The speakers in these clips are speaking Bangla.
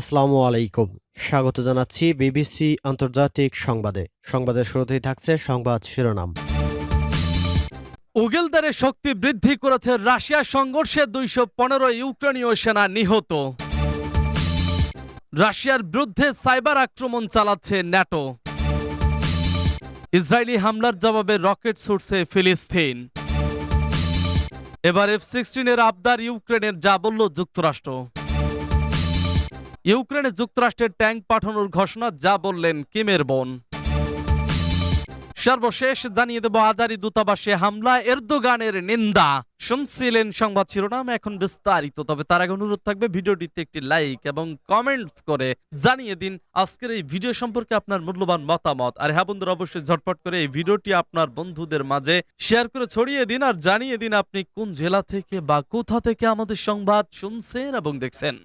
আসসালামু আলাইকুম। স্বাগত জানাচ্ছি বিবিসি আন্তর্জাতিক সংবাদে। সংবাদের শুরুতেই থাকছে সংবাদ শিরোনাম। উগেলদারে শক্তি বৃদ্ধি করেছে রাশিয়ার সংঘর্ষে দুইশো পনেরো ইউক্রেনীয় সেনা নিহত। রাশিয়ার বিরুদ্ধে সাইবার আক্রমণ চালাচ্ছে ন্যাটো। ইসরায়েলি হামলার জবাবে রকেট ছুটছে ফিলিস্তিন। এবার এফ সিক্সটিনের আবদার ইউক্রেনের, যা বলল যুক্তরাষ্ট্র। ইউক্রেনে যুক্তরাষ্ট্রের ট্যাঙ্ক পাঠানোর ঘোষণা, যা বললেন কিমের বোন। সর্বশেষ জানিয়ে দেব, আজারি দূতাবাসে হামলা, এরদোগানের নিন্দা। শুনছিলেন সংবাদ শিরোনাম, এখন বিস্তারিত। তবে তার আগে অনুরোধ থাকবে, ভিডিওটিতে একটি লাইক এবং কমেন্টস করে জানিয়ে দিন, আজকের এই ভিডিও সম্পর্কে আপনার মূল্যবান মতামত। আর হ্যাঁ বন্ধুরা, অবশ্যই ঝটপট করে এই ভিডিওটি আপনার বন্ধুদের মাঝে শেয়ার করে ছড়িয়ে দিন আর জানিয়ে দিন, আপনি কোন জেলা থেকে বা কোথা থেকে আমাদের সংবাদ শুনছেন এবং দেখছেন।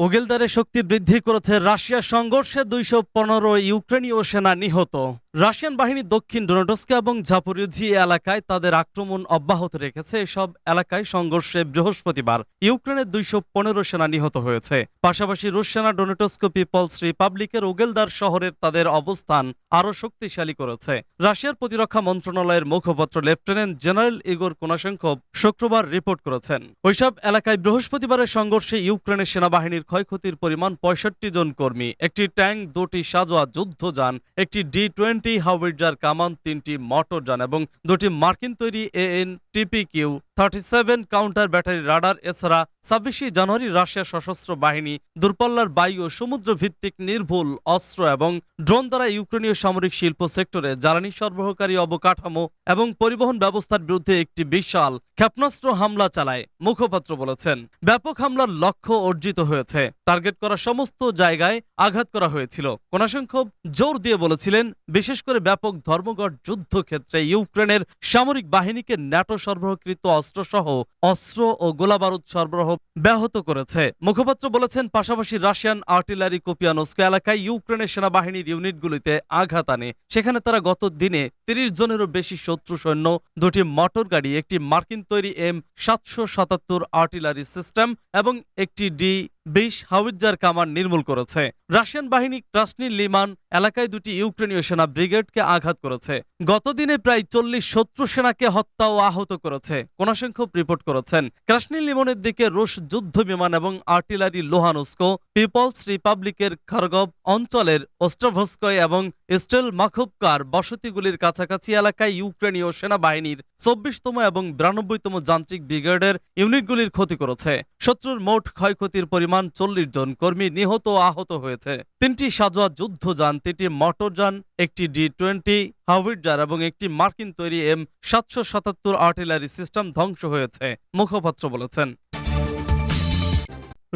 ওগেলদারে শক্তি বৃদ্ধি করেছে রাশিয়া সংঘর্ষে দুইশো পনেরো ইউক্রেনীয় সেনা নিহত। রাশিয়ান বাহিনী দক্ষিণ ডোনেটস্কা এবং ঝাপরিজি এলাকায় তাদের আক্রমণ অব্যাহত রেখেছে। এসব এলাকায় সংঘর্ষে বৃহস্পতিবার ইউক্রেনের দুইশো পনেরো সেনা নিহত হয়েছে। পাশাপাশি রুশ সেনা ডোনেটস্কো, পিপলস রিপাবলিকের ওগেলদার শহরের তাদের অবস্থান আরও শক্তিশালী করেছে। রাশিয়ার প্রতিরক্ষা মন্ত্রণালয়ের মুখপাত্র লেফটেন্যান্ট জেনারেল ইগোর কোনাশেঙ্কভ শুক্রবার রিপোর্ট করেছেন। ওইসব এলাকায় বৃহস্পতিবারের সংঘর্ষে ইউক্রেনের সেনাবাহিনীর ক্ষয়ক্ষতির পরিমাণ পঁয়ষট্টি জন কর্মী, একটি ট্যাঙ্ক, দুটি সাজোয়া, যুদ্ধযান, একটি ডি টোয়েন্টি হাউইজার কামান তিনটি মটর যান এবং দুটি মার্কিন তৈরি AN TP Q thirty seven counter battery radar, এছাড়া ছাব্বিশে জানুয়ারি রাশিয়ার সশস্ত্র বাহিনী, দূরপাল্লার বায়ু ও সমুদ্র ভিত্তিক নির্ভুল অস্ত্র এবং ড্রোন দ্বারা ইউক্রেনীয় সামরিক শিল্প সেক্টরে জ্বালানি সরবরাহকারী অবকাঠামো এবং পরিবহন ব্যবস্থার বিরুদ্ধে একটি বিশাল ক্ষেপণাস্ত্র হামলা চালায়, মুখপাত্র বলেছেন। ব্যাপক হামলার লক্ষ্য অর্জিত হয়েছে। টার্গেট করা সমস্ত জায়গায় আঘাত করা হয়েছিল। কোনাসংখ্যক জোর দিয়ে বলেছিলেন, বিশেষ করে ব্যাপক ধর্মঘট যুদ্ধক্ষেত্রে ইউক্রেনের সামরিক বাহিনীকে ন্যাটো সরবরাহকৃত অস্ত্র সহ অস্ত্র ও গোলাবারুদ সরবরাহ ব্যাহত করেছে। মুখপাত্র বলেছেন, পাশাপাশি রাশিয়ান আর্টিলারি কোপিয়ানস্ক এলাকায় ইউক্রেনের সেনাবাহিনীর ইউনিটগুলিতে আঘাত আনে। সেখানে তারা গত দিনে তিরিশ জনেরও বেশি শত্রু সৈন্য, দুটি মোটর গাড়ি, একটি মার্কিন তৈরি এম সাতশো সাতাত্তর আর্টিলারি সিস্টেম এবং একটি ডি বিশ হাউইজার কামান নির্মূল করেছে। রাশিয়ান বাহিনী ক্রাসনি লিমান এলাকায় দুটি ইউক্রেনীয় সেনা ব্রিগেডকে আঘাত করেছে। গতদিনে প্রায় চল্লিশ শত্রু সেনাকে হত্যা ও আহত করেছে কোনাসংখ্যক রিপোর্ট করেছেন। ক্রাসনি লিমনের দিকে রুশ যুদ্ধ বিমান এবং আর্টিলারি লোহানুস্কো, পিপলস রিপাবলিকের খারগভ অঞ্চলের ওস্ট্রাভস্কয় এবং স্টেল মাখবকার বসতিগুলির কাছাকাছি এলাকায় ইউক্রেনীয় সেনাবাহিনীর চব্বিশতম এবং বিরানব্বইতম যান্ত্রিক ব্রিগেডের ইউনিটগুলির ক্ষতি করেছে। শত্রুর মোট ক্ষয়ক্ষতির পরিমাণ চল্লিশ জন কর্মী নিহত আহত হয়েছে। তিনটি সাজোয়া যুদ্ধযান তিনটি মোটরযান একটি ডি টোয়েন্টি হাউইজার এবং একটি মার্কিন তৈরি এম সাতশো সাতাত্তর আর্টিলারি সিস্টেম ধ্বংস হয়েছে, মুখপাত্র বলেছেন।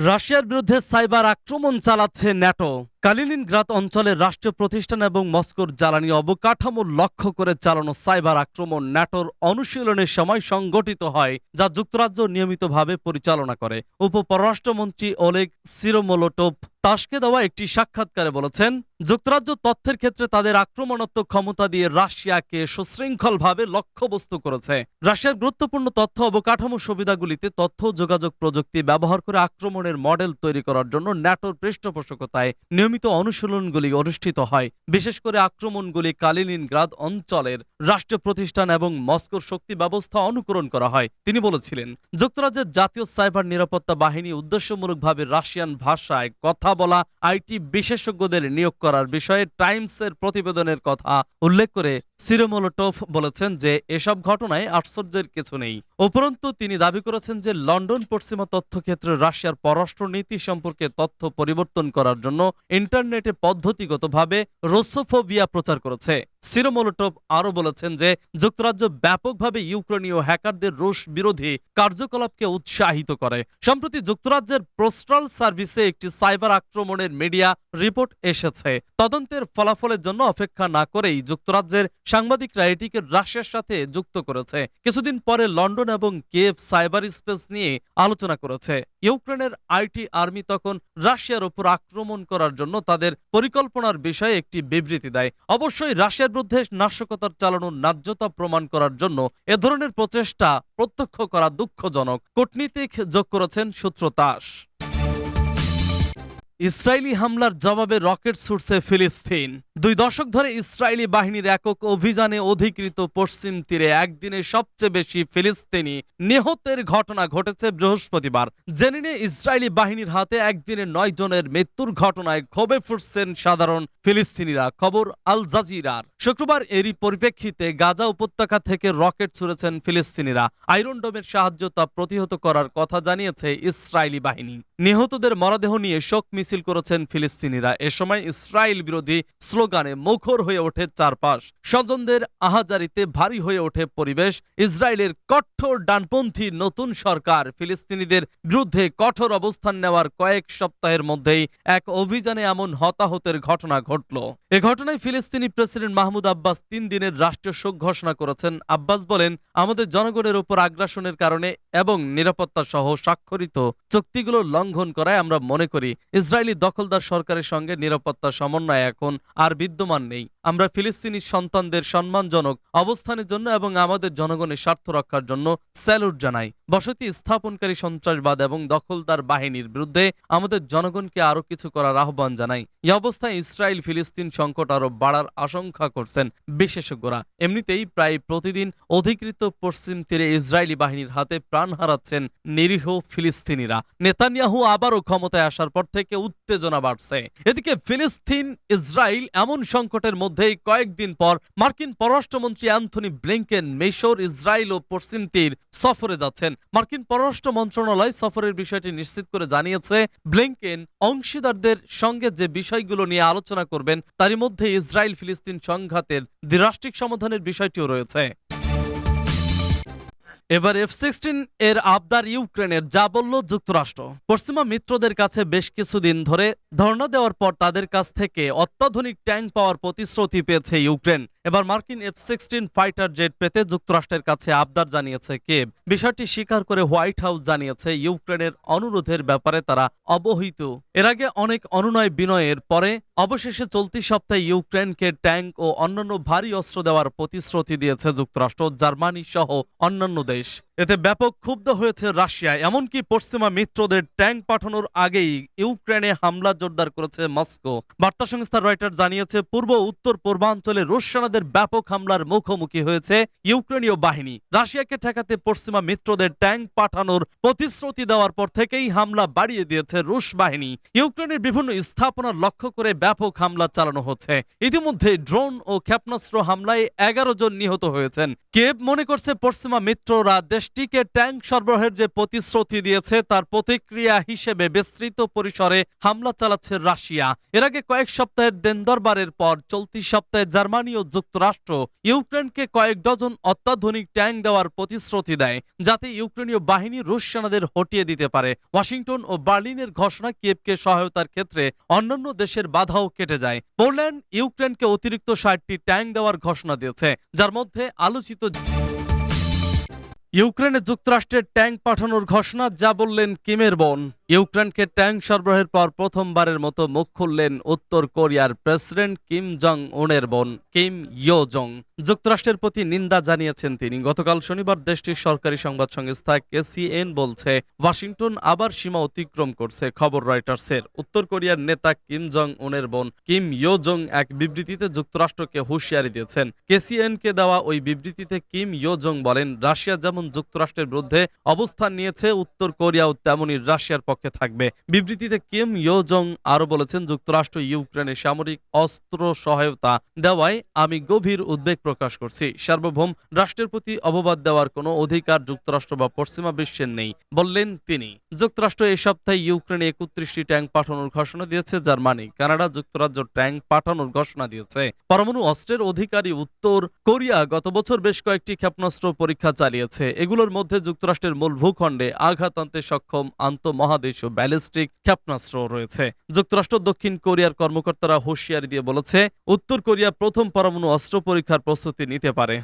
রাশিয়ার বিরুদ্ধে সাইবার আক্রমণ চালাচ্ছে ন্যাটো। কালিনিনগ্রাদ অঞ্চলের রাষ্ট্রীয় প্রতিষ্ঠান এবং মস্কোর জ্বালানি অবকাঠামো লক্ষ্য করে চালানো সাইবার আক্রমণ ন্যাটোর অনুশীলনের সময় সংগঠিত হয়, যা যুক্তরাজ্য নিয়মিতভাবে পরিচালনা করে। উপপররাষ্ট্রমন্ত্রী ওলেগ সিরোমোলোটোভ তাসকে দেওয়া একটি সাক্ষাৎকারে বলেছেন, যুক্তরাজ্য তথ্যের ক্ষেত্রে তাদের আক্রমণাত্মক ক্ষমতা দিয়ে রাশিয়াকে সুশৃঙ্খলভাবে লক্ষ্যবস্তু করেছে। রাশিয়ার গুরুত্বপূর্ণ তথ্য অবকাঠামো সুবিধাগুলিতে তথ্য, যোগাযোগ প্রযুক্তি ব্যবহার করে আক্রমণের মডেল তৈরি করার জন্য ন্যাটোর পৃষ্ঠপোষকতায় নিয়মিত অনুশীলনগুলি অনুষ্ঠিত হয়। বিশেষ করে আক্রমণগুলি কালিনিনগ্রাদ অঞ্চলের রাষ্ট্রীয় প্রতিষ্ঠান এবং মস্কোর শক্তি ব্যবস্থা অনুকরণ করা হয়। তিনি বলেছিলেন, যুক্তরাজ্যের জাতীয় সাইবার নিরাপত্তা বাহিনী উদ্দেশ্যমূলকভাবে রাশিয়ান ভাষায় কথা বলা, আইটি বিশেষজ্ঞদের নিয়োগ করার বিষয়ে টাইমসের প্রতিবেদনের কথা উল্লেখ করে সিরোমোলোটোভ বলেছেন যে, এসব ঘটনায় আশ্চর্যের কিছু নেই। উপরন্তু তিনি দাবি করেছেন যে লন্ডন পশ্চিমা তথ্যক্ষেত্রে রাশিয়ার পররাষ্ট্রনীতি সম্পর্কে তথ্য পরিবর্তন করার জন্য ইন্টারনেটে পদ্ধতিগতভাবে রোসোফোবিয়া প্রচার করেছে। সিরোমোলোটোভ আরও বলেছেন যে যুক্তরাজ্য ব্যাপকভাবে ইউক্রেনীয় হ্যাকারদের রুশ বিরোধী কার্যকলাপকে উৎসাহিত করে। সম্প্রতি যুক্তরাজ্যের পোস্টাল সার্ভিসে একটি সাইবার আক্রমণের মিডিয়া রিপোর্ট এসেছে। তদন্তের ফলাফলের জন্য অপেক্ষা না করেই যুক্তরাজ্যের সাংবাদিকরা এটিকে রাশিয়ার সাথে যুক্ত করেছে। কিছুদিন পরে লন্ডন এবং কেভ সাইবার স্পেস নিয়ে আলোচনা করেছে। ইউক্রেনের আইটি আর্মি তখন রাশিয়ার ওপর আক্রমণ করার জন্য তাদের পরিকল্পনার বিষয়ে একটি বিবৃতি দেয়। অবশ্যই রাশিয়ার বিরুদ্ধে নাশকতার চালানোর ন্যায্যতা প্রমাণ করার জন্য এ ধরনের প্রচেষ্টা প্রত্যক্ষ করা দুঃখজনক। কূটনীতিক যোগ করেছেন সূত্র তাস। ইসরায়েলি হামলার জবাবে রকেট ছুটছে ফিলিস্তিন। দুই দশক ধরে ইসরায়েলি বাহিনীর একক অভিযানে অধিকৃত পশ্চিম তীরে একদিনে সবচেয়ে বেশি ফিলিস্তিনি নিহতের ঘটনা ঘটেছে বৃহস্পতিবার। জেনে নিয়ে ইসরায়েলি বাহিনীর হাতে একদিনে নয় জনের মৃত্যুর ঘটনায় ক্ষোভে ফুটছেন সাধারণ ফিলিস্তিনিরা। খবর আল জাজিরার। শুক্রবার এরই পরিপ্রেক্ষিতে গাজা উপত্যকা থেকে রকেট ছুড়েছেন ফিলিস্তিনিরা। আয়রন ডোমের সাহায্য তা প্রতিহত করার কথা জানিয়েছে ইসরায়েলি বাহিনী। নিহতদের মরদেহ নিয়ে শোক মিছিল করেছেন ফিলিস্তিনিরা। এ সময় ইসরায়েল বিরোধী স্লোগানে মুখর হয়ে ওঠে চারপাশ। স্বজনদের আহাজারিতে ভারী হয়ে ওঠে পরিবেশ। ইসরায়েলের কঠোর ডানপন্থী নতুন সরকার ফিলিস্তিনিদের বিরুদ্ধে কঠোর অবস্থান নেওয়ার কয়েক সপ্তাহের মধ্যেই এক অভিযানে এমন হতাহতের ঘটনা ঘটল। এ ঘটনায় ফিলিস্তিনি প্রেসিডেন্ট মাহমুদ আব্বাস তিন দিনের রাষ্ট্রীয় শোক ঘোষণা করেছেন। আব্বাস বলেন, আমাদের জনগণের উপর আগ্রাসনের কারণে এবং নিরাপত্তা সহ স্বাক্ষরিত চুক্তিগুলো লঙ্ঘন করায় আমরা মনে করি, ইসরায়েলি দখলদার সরকারের সঙ্গে নিরাপত্তা সমন্বয় এখন আর বিদ্যমান নেই। আমরা ফিলিস্তিনি সন্তানদের সম্মানজনক অবস্থানের জন্য এবং আমাদের জনগণের স্বার্থ রক্ষার জন্য স্যালুট জানাই। বসতি স্থাপনকারী সন্ত্রাসবাদ এবং দখলদার বাহিনীর বিরুদ্ধে আমাদের জনগণকে আরও কিছু করার আহ্বান জানাই। এই অবস্থায় ইসরায়েল ফিলিস্তিন সংকট আরও বাড়ার আশঙ্কা করছেন বিশেষজ্ঞরা। এমনিতেই প্রায় প্রতিদিন অধিকৃত পশ্চিম তীরে ইসরায়েলি বাহিনীর হাতে প্রাণ হারাচ্ছেন নিরীহ ফিলিস্তিনিরা। নেতানিয়াহু আবারও ক্ষমতায় আসার পর থেকে উত্তেজনা বাড়ছে। এদিকে ফিলিস্তিন ইসরায়েল এমন সংকটের মধ্যেই কয়েকদিন পর মার্কিন পররাষ্ট্রমন্ত্রী অ্যান্থনি ব্লিংকেন মেশর, ইসরায়েল ও পশ্চিম তীর সফরে যাচ্ছেন। মার্কিন পররাষ্ট্র মন্ত্রণালয় সফরের বিষয়টি নিশ্চিত করে জানিয়েছে, ব্লিংকেন অংশীদারদের সঙ্গে যে বিষয়গুলো নিয়ে আলোচনা করবেন, তারই মধ্যে ইসরায়েল ফিলিস্তিন সংঘাতের দ্বিরাষ্ট্রিক সমাধানের বিষয়টিও রয়েছে। এবার এফ সিক্সটিন এর আবদার ইউক্রেনের, যা বলল যুক্তরাষ্ট্র। পশ্চিমা মিত্রদের কাছে বেশ কিছুদিন ধরে ধর্ণা দেওয়ার পর তাদের কাছ থেকে অত্যাধুনিক ট্যাঙ্ক পাওয়ার প্রতিশ্রুতি পেয়েছে ইউক্রেন। এবার মার্কিন এফ সিক্সটিন ফাইটার জেট পেতে যুক্তরাষ্ট্রের কাছে আবদার জানিয়েছে কেব বিষয়টি স্বীকার করে হোয়াইট হাউস জানিয়েছে ইউক্রেনের অনুরোধের ব্যাপারে তারা অবহিত। এর আগে অনেক অনুনয় বিনয়ের পরে অবশেষে চলতি সপ্তাহে ইউক্রেনকে ট্যাঙ্ক ও অন্যান্য ভারী অস্ত্র দেওয়ার প্রতিশ্রুতি দিয়েছে যুক্তরাষ্ট্র, জার্মানি সহ অন্যান্য দেশ। English. এতে ব্যাপক ক্ষুব্ধ হয়েছে রাশিয়া, এমনকি পশ্চিমা মিত্রদের ট্যাঙ্ক পাঠানোর আগেই ইউক্রেনে হামলা জোরদার করেছে মস্কো। বার্তা সংস্থা রয়টার জানিয়েছে, পূর্ব উত্তর পূর্বাঞ্চলে রুশ সেনাদের ব্যাপক হামলার মুখোমুখি হয়েছে ইউক্রেনীয় বাহিনী। রাশিয়াকে ঠেকাতে পশ্চিমা মিত্রদের ট্যাঙ্ক পাঠানোর প্রতিশ্রুতি দেওয়ার পর থেকেই হামলা বাড়িয়ে দিয়েছে রুশ বাহিনী। ইউক্রেনের বিভিন্ন স্থাপনা লক্ষ্য করে ব্যাপক হামলা চালানো হচ্ছে। ইতিমধ্যে ড্রোন ও ক্ষেপণাস্ত্র হামলায় এগারো জন নিহত হয়েছেন। কেব মনে করছে, পশ্চিমা মিত্ররা দেশটিকে ট্যাঙ্ক সরবরাহের যে প্রতিশ্রুতি দিয়েছে, তার প্রতিক্রিয়া হিসেবে বিস্তৃত পরিসরে হামলা চালাচ্ছে রাশিয়া। এর আগে কয়েক সপ্তাহের দেনদরবারের পর চলতি সপ্তাহে জার্মানি ও যুক্তরাষ্ট্র ইউক্রেনকে কয়েক ডজন অত্যাধুনিক ট্যাঙ্ক দেওয়ার প্রতিশ্রুতি দেয়, যাতে ইউক্রেনীয় বাহিনী রুশ সেনাদের হটিয়ে দিতে পারে। ওয়াশিংটন ও বার্লিনের ঘোষণা কিয়েভকে সহায়তার ক্ষেত্রে অন্যান্য দেশের বাধাও কেটে যায়। পোল্যান্ড ইউক্রেনকে অতিরিক্ত ষাটটি ট্যাঙ্ক দেওয়ার ঘোষণা দিয়েছে, যার মধ্যে আলোচিত ইউক্রেনে যুক্তরাষ্ট্রের ট্যাঙ্ক পাঠানোর ঘোষণা যা বললেন কিমের বোন। ইউক্রেনকে ট্যাঙ্ক সরবরাহের পর প্রথমবারের মতো মুখ খুললেন উত্তর কোরিয়ার প্রেসিডেন্ট কিম জং উনের বোন কিম ইয়ো জং যুক্তরাষ্ট্রের প্রতি নিন্দা জানিয়েছেন তিনি। গতকাল শনিবার দেশটির সরকারি সংবাদ সংস্থা কেসিএন বলছে, ওয়াশিংটন আবার সীমা অতিক্রম করছে, খবর রয়টার্সের। উত্তর কোরিয়ার নেতা কিম জং উনের বোন কিম ইয়ো জং এক বিবৃতিতে যুক্তরাষ্ট্রকে হুঁশিয়ারি দিয়েছেন। কেসিএন কে দেওয়া ওই বিবৃতিতে কিম ইয়ো জং বলেন, রাশিয়া যেমন যুক্তরাষ্ট্রের বিরুদ্ধে অবস্থান নিয়েছে, উত্তর কোরিয়াও তেমনই রাশিয়ার পক্ষে থাকবে। বিবৃতিতে কিম ইয়ো জং আরও বলেছেন, যুক্তরাষ্ট্র ইউক্রেনে সামরিক অস্ত্র সহায়তা দেওয়ায় আমি গভীর উদ্বেগ প্রকাশ করছি। সার্বভৌম রাষ্ট্রের প্রতি অববাদ দেওয়ার কোনো অধিকার যুক্তরাষ্ট্র বা পশ্চিমা বিশ্বের নেই, বললেন তিনি। যুক্তরাষ্ট্র এই সপ্তাহে ইউক্রেনে একত্রিশটি ট্যাঙ্ক পাঠানোর ঘোষণা দিয়েছে, জার্মানি, কানাডা যুক্তরাজ্য ট্যাঙ্ক পাঠানোর ঘোষণা দিয়েছে। পরমাণু অস্ত্রের অধিকারী উত্তর কোরিয়া গত বছর বেশ কয়েকটি ক্ষেপণাস্ত্র পরীক্ষা চালিয়েছে। এগুলোর মধ্যে যুক্তরাষ্ট্রের মূল ভূখণ্ডে আঘাত আনতে সক্ষম আন্তঃমহাদেশীয় ব্যালিস্টিক ক্ষেপণাস্ত্র রয়েছে। যুক্তরাষ্ট্র, দক্ষিণ কোরিয়ার কর্মকর্তারা হুঁশিয়ারি দিয়ে বলেছে, উত্তর কোরিয়া প্রথম পরমাণু অস্ত্র পরীক্ষার প্রস্তুতি নিতে পারে।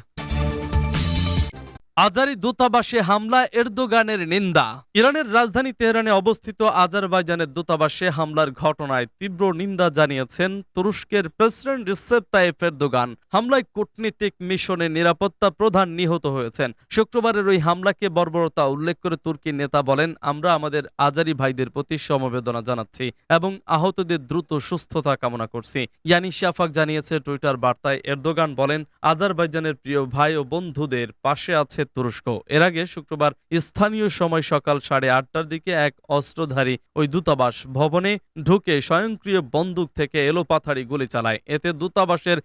আজারি দূতাবাসে হামলা, এরদোগানের নিন্দা। ইরানের রাজধানী তেহরানে অবস্থিত আজারবাইজানের দূতাবাসে হামলার ঘটনায় তীব্র নিন্দা জানিয়েছেন তুরস্কের প্রেসিডেন্ট রিসেপ তাইফ এরদোগান। হামলায় কূটনীতিক মিশনের নিরাপত্তা প্রধান নিহত হয়েছেন। শুক্রবারের ওই হামলাকে বর্বরতা উল্লেখ করে তুর্কি নেতা বলেন, আমরা আমাদের আজারি ভাইদের প্রতি সমবেদনা জানাচ্ছি এবং আহতদের দ্রুত সুস্থতা কামনা করছি। ইয়ানি শাফাক জানিয়েছে টুইটার বার্তায় এরদোগান বলেন, আজারবাইজানের প্রিয় ভাই ও বন্ধুদের পাশে আছে তুরস্ক। এর আগে শুক্রবার স্থানীয় সময় সকাল সাড়ে আটটার দিকে এক অস্ত্রধারী ওই দূতাবাস ভবনে ঢুকে স্বয়ংক্রিয় বন্দুক থেকে এলোপাথারি গুলি চালায়। এতে দূতাবাসের